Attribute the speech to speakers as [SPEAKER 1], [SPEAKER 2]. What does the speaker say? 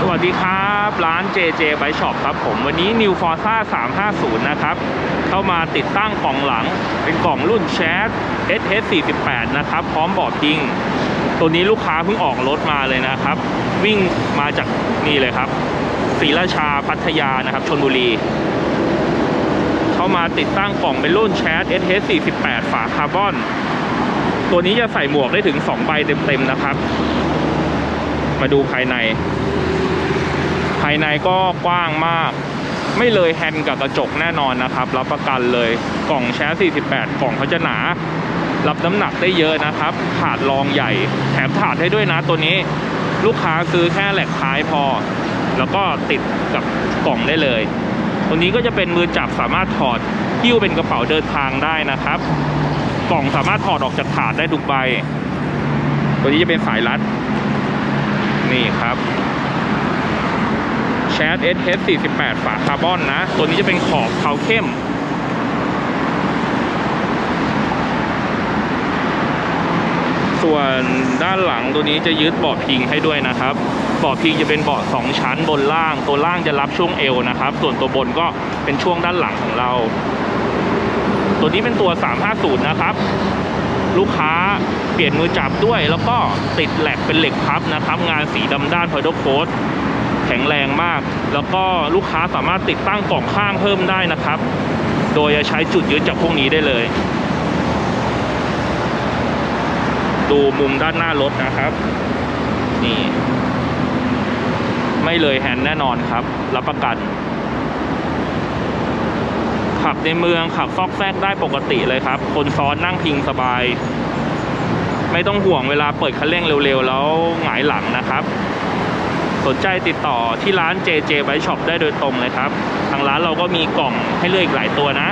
[SPEAKER 1] สวัสดีครับ ร้าน JJ Bike Shop ครับผม วันนี้ New Forza 350 นะครับ เข้ามาติดตั้งกล่องหลัง เป็นกล่องรุ่น Chat SH48 นะครับ พร้อมเบาะพิง ตัวนี้ลูกค้าเพิ่งออกรถมาเลยนะครับ วิ่งมาจากนี่เลยครับศรีราชาพัทยานะครับชนบุรี เข้ามาติดตั้งกล่องเป็นรุ่น Chat SH48 ฝาคาร์บอน ตัวนี้จะใส่หมวกได้ถึง 2 ใบเต็มๆนะครับ มาดูภายใน ภายในก็กว้างมาก ไม่เลยแฮนด์กับกระจกแน่นอนนะครับ รับประกันเลยกล่องแชร์48 กล่องเขาจะหนา รับน้ำหนักได้เยอะนะครับ ถาดรองใหญ่ แถมถาดให้ด้วยนะตัวนี้ ลูกค้าซื้อแค่แหลกท้ายพอ แล้วก็ติดกับกล่องได้เลย ตัวนี้ก็จะเป็นมือจับสามารถถอดหิ้วเป็นกระเป๋าเดินทางได้นะครับ กล่องสามารถถอดออกจากถาดได้ทุกใบ ตัวนี้จะเป็นสายรัด นี่ครับ แช t SH 48 ฝาคาร์บอนนะ ตัวนี้จะเป็นขอบเทาเข้ม ส่วนด้านหลังตัวนี้จะยึดเบาะพิงให้ด้วยนะครับเบาะพิงจะเป็นเบาะสองชั้นบนล่าง ตัวล่างจะรับช่วงเอวนะครับ ส่วนตัวบนก็เป็นช่วงด้านหลังของเรา ตัวนี้เป็นตัว 350 นะครับ ลูกค้าเปลี่ยนมือจับด้วย แล้วก็ติดแหลกเป็นเหล็กพับนะครับ งานสีดำด้านพอยด์โคด แข็งแรงมาก แล้วก็ลูกค้าสามารถติดตั้งกล่องข้างเพิ่มได้นะครับ โดยจะใช้จุดยึดจากพวกนี้ได้เลย ดูมุมด้านหน้ารถนะครับ นี่ ไม่เลยแฮนด์แน่นอนครับ รับประกัน ขับในเมืองขับซอกแซกได้ปกติเลยครับ คนซ้อนนั่งพิงสบาย ไม่ต้องห่วงเวลาเปิดคันเร่งเร็วๆ แล้วหงายหลังนะครับ สนใจติดต่อที่ร้าน JJ Bike Shop ได้โดยตรงเลยครับ ทางร้านเราก็มีกล่องให้เลือกอีกหลายตัวนะ